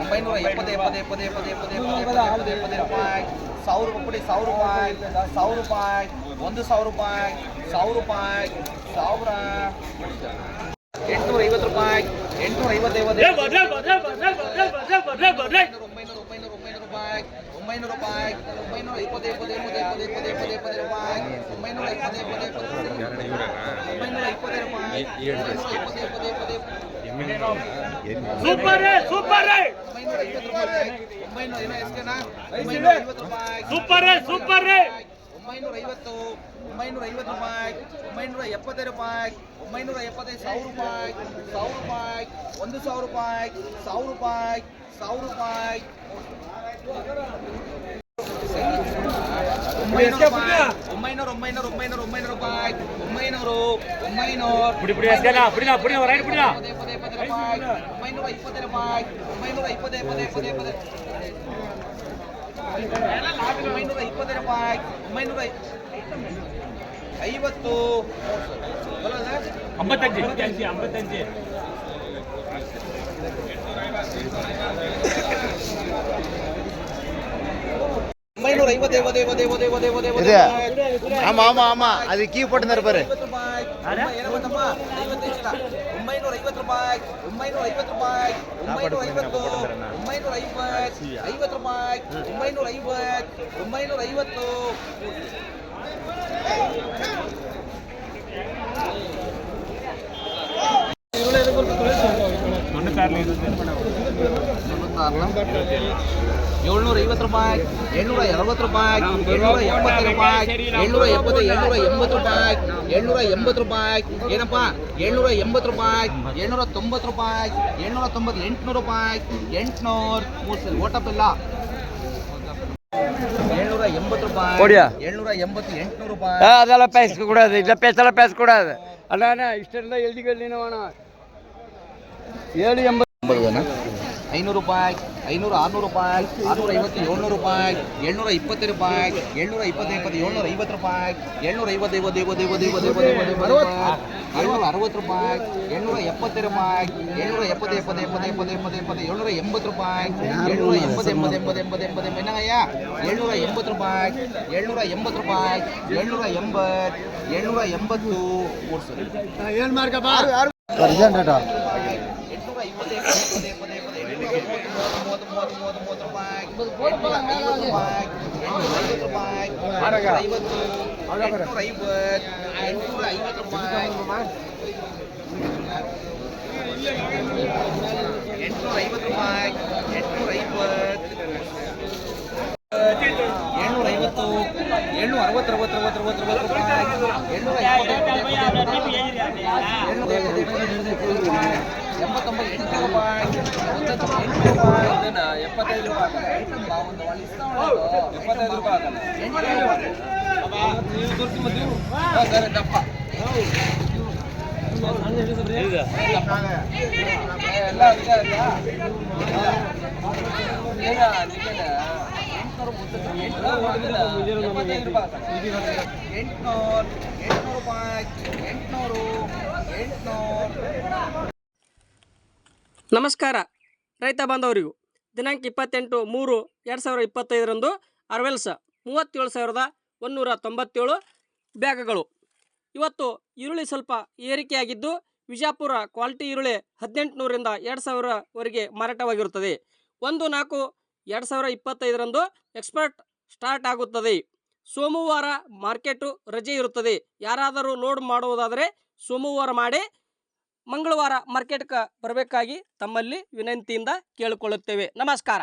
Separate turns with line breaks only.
ಒಂಬೈನೂರ ಎಪ್ಪತ್ತು ಎಪ್ಪತ್ತು ಎಪ್ಪತ್ತು ಎಪ್ಪತ್ತು ಎಪ್ಪತ್ತು ಎಪ್ಪತ್ತು ಎಪ್ಪತ್ತು ರೂಪಾಯಿ ಸಾವಿರ ಕೊಡಿ ಸಾವಿರ ರೂಪಾಯಿ ಸಾವಿರ ರೂಪಾಯಿ ಒಂದು ಸಾವಿರ ರೂಪಾಯಿ ಸಾವಿರ ರೂಪಾಯಿ ಸಾವಿರ ಎಂಟುನೂರ ಐವತ್ತು ರೂಪಾಯಿ ಎಂಟುನೂರ ಐವತ್ತೈವತ್ತು ಒಂಬೈನೂರು ಒಂಬೈನೂರು ಒಂಬೈನೂರು ರೂಪಾಯಿ ಒಂಬೈನೂರು ರೂಪಾಯಿ ಒಂಬೈನೂರ ಇಪ್ಪತ್ತು ಇಪ್ಪತ್ತು ಇಪ್ಪತ್ತು ಇಪ್ಪತ್ತು ಇಪ್ಪತ್ತು ಇಪ್ಪತ್ತು ಇಪ್ಪತ್ತು ರೂಪಾಯಿ ಒಂಬೈನೂರ ಇಪ್ಪತ್ತು ಇಪ್ಪತ್ತು ಇಪ್ಪತ್ತು ಒಂಬೈನೂರ
ಸೂಪರ್ ಸೂಪರ್! Super super!
ಒಂಬೈನೂರ ಐವತ್ತು ಒಂಬೈನೂರ ಐವತ್ತು ರೂಪಾಯಿ ಒಂಬೈನೂರ ಎಪ್ಪತ್ತೈದು ರೂಪಾಯಿ ಒಂಬೈನೂರ ಎಪ್ಪತ್ತೈದು ಸಾವಿರ ರೂಪಾಯಿ ಸಾವಿರ ರೂಪಾಯಿ ಒಂದು ಸಾವಿರ ರೂಪಾಯಿ ಸಾವಿರ ರೂಪಾಯಿ ಸಾವಿರ ರೂಪಾಯಿ ಒಂಬೈನೂರ ಒಂಬೈನೂರ ಒಂಬೈನೂರ ಒಂಬೈನೂರು ರೂಪಾಯಿ ಒಂಬೈನೂರು ಒಂಬೈನೂರು. ಒಂಬೈನೂರ ಇಪ್ಪತ್ತು ರೂಪಾಯಿ ಒಂಬೈನೂರ ಇಪ್ಪತ್ತೇ ಪದೇ ಪದೇ ಪದೇ ಒಂಬೈನೂರ ಇಪ್ಪತ್ತು ರೂಪಾಯಿ ಒಂಬೈನೂರ ಐವತ್ತು.
ಅಂಬತ್ತಂಜು ಅಂಬತ್ತಂಜು
ಐವತ್ತು
ஆமா ஆமா ஆமா அது கீ போட்டுனாரு பாரு
ಐವತ್ತು ಏಳ್ನೂರ ಐವತ್ತು ರೂಪಾಯಿ ಏಳ್ನೂರ ಅರವತ್ತು ರೂಪಾಯಿ ಏಳ್ನೂರ ಎಂಬತ್ತು ರೂಪಾಯಿ ಏಳ್ನೂರ ಎಪ್ಪತ್ತು ಏಳ್ನೂರ ಎಂಬತ್ತು ರೂಪಾಯಿ ಏಳ್ನೂರ ಎಂಬತ್ತು ರೂಪಾಯಿ ಏನಪ್ಪ? ಏಳ್ನೂರ ಎಂಬತ್ತು ರೂಪಾಯಿ ಏಳ್ನೂರ ತೊಂಬತ್ತು ರೂಪಾಯಿ ಏಳ್ನೂರ ತೊಂಬತ್ತು ಎಂಟುನೂರು ರೂಪಾಯಿ ಎಂಟುನೂರು ಮೂರು ಸರಿ ಓಟಪ್ಪಿಲ್ಲ ಏಳ್ನೂರ ಎಂಬತ್ತು ರೂಪಾಯಿ ಏಳ್ನೂರ ಎಂಬತ್ತು ಎಂಟುನೂರು ರೂಪಾಯಿ
ಅದೆಲ್ಲ ಪ್ಯಾಸ್ ಕೊಡೋದು. ಇಲ್ಲ ಪೇಸೆಲ್ಲ ಪ್ಯಾಸ್ ಕೊಡೋದು. ಅಣ್ಣ ಅಣ್ಣ ಇಷ್ಟೆಲ್ಲ ಎಲ್ಲಿಗೆ ಅಣ್ಣ. ಏಳು ಎಂಬತ್ತು
ಐನೂರು ರೂಪಾಯಿ ಐನೂರು ಆರುನೂರು ರೂಪಾಯಿ ಆರುನೂರ ಐವತ್ತು ಏಳ್ನೂರು ರೂಪಾಯಿ ಏಳ್ನೂರ ಇಪ್ಪತ್ತು ರೂಪಾಯಿ ಏಳ್ನೂರ ಇಪ್ಪತ್ತು ಇಪ್ಪತ್ತು ಏಳ್ನೂರ ಐವತ್ತು ರೂಪಾಯಿ ಏಳ್ನೂರ ಐವತ್ತು ಐವತ್ತು ಐವತ್ತು ಐವತ್ತು ಐವತ್ತು ಐವತ್ತು ಅರವತ್ತು ರೂಪಾಯಿ ಏಳ್ನೂರ ಎಪ್ಪತ್ತು ರೂಪಾಯಿ ಏಳ್ನೂರ ಎಪ್ಪತ್ತು ಎಪ್ಪತ್ತು ಎಪ್ಪತ್ತು ಎಪ್ಪತ್ತು ಎಪ್ಪತ್ತು ಎಪ್ಪತ್ತು ಏಳ್ನೂರ ಎಂಬತ್ತು ರೂಪಾಯಿ ಏಳ್ನೂರ ಎಂಬತ್ತು ಎಂಬತ್ತು ಎಂಬತ್ತು ಎಂಬತ್ತು ಎಂಬತ್ತು ಮೆನಯ್ಯ ಏಳ್ನೂರ ಎಂಬತ್ತು ರೂಪಾಯಿ ಏಳ್ನೂರ ಎಂಬತ್ತು ರೂಪಾಯಿ ಏಳ್ನೂರ ಎಂಬತ್ತು ಏಳ್ನೂರ ಎಂಬತ್ತು ಓಡಿಸೋದು ಐವತ್ತು ರೂಪಾಯಿ ಎಂಟ್ನೂರ ಐವತ್ತು ರೂಪಾಯಿ ಹೆಣ್ಣು ಅರವತ್ತು ಅರವತ್ತು ಅರವತ್ತು ಅರವತ್ತು ಎಂಬತ್ತೊಂಬತ್ತು ರೂಪಾಯಿ. ಎಂಟು ರೂಪಾಯಿ ಇದನ್ನು ಎಪ್ಪತ್ತೈದು ರೂಪಾಯಿ ಎಪ್ಪತ್ತೈದು ರೂಪಾಯಿ ದಪ್ಪ ಎಲ್ಲ
ನಮಸ್ಕಾರ. ರೈತ ಬಾಂಧವರಿಗೂ, ದಿನಾಂಕ ಇಪ್ಪತ್ತೆಂಟು ಮೂರು ಎರಡು ಸಾವಿರ ಇಪ್ಪತ್ತೈದರಂದು ಅರ್ವೆಲ್ಸ್ ಮೂವತ್ತೇಳು ಸಾವಿರದ ಒಂದೂರ ತೊಂಬತ್ತೇಳು ಬ್ಯಾಗ್ಗಳು. ಇವತ್ತು ಈರುಳ್ಳಿ ಸ್ವಲ್ಪ ಏರಿಕೆಯಾಗಿದ್ದು, ವಿಜಾಪುರ ಕ್ವಾಲಿಟಿ ಈರುಳ್ಳಿ ಹದಿನೆಂಟುನೂರಿಂದ ಎರಡು ಸಾವಿರವರೆಗೆ ಮಾರಾಟವಾಗಿರುತ್ತದೆ. ಒಂದು ನಾಲ್ಕು ಎರಡು ಸಾವಿರ ಇಪ್ಪತ್ತೈದರಂದು ಎಕ್ಸ್ಪರ್ಟ್ ಸ್ಟಾರ್ಟ್ ಆಗುತ್ತದೆ. ಸೋಮವಾರ ಮಾರ್ಕೆಟು ರಜೆ ಇರುತ್ತದೆ. ಯಾರಾದರೂ ಲೋಡ್ ಮಾಡುವುದಾದರೆ ಸೋಮವಾರ ಮಾಡಿ ಮಂಗಳವಾರ ಮಾರ್ಕೆಟ್ಗೆ ಬರಬೇಕಾಗಿ ತಮ್ಮಲ್ಲಿ ವಿನಂತಿಯಿಂದ ಕೇಳಿಕೊಳ್ಳುತ್ತೇವೆ. ನಮಸ್ಕಾರ.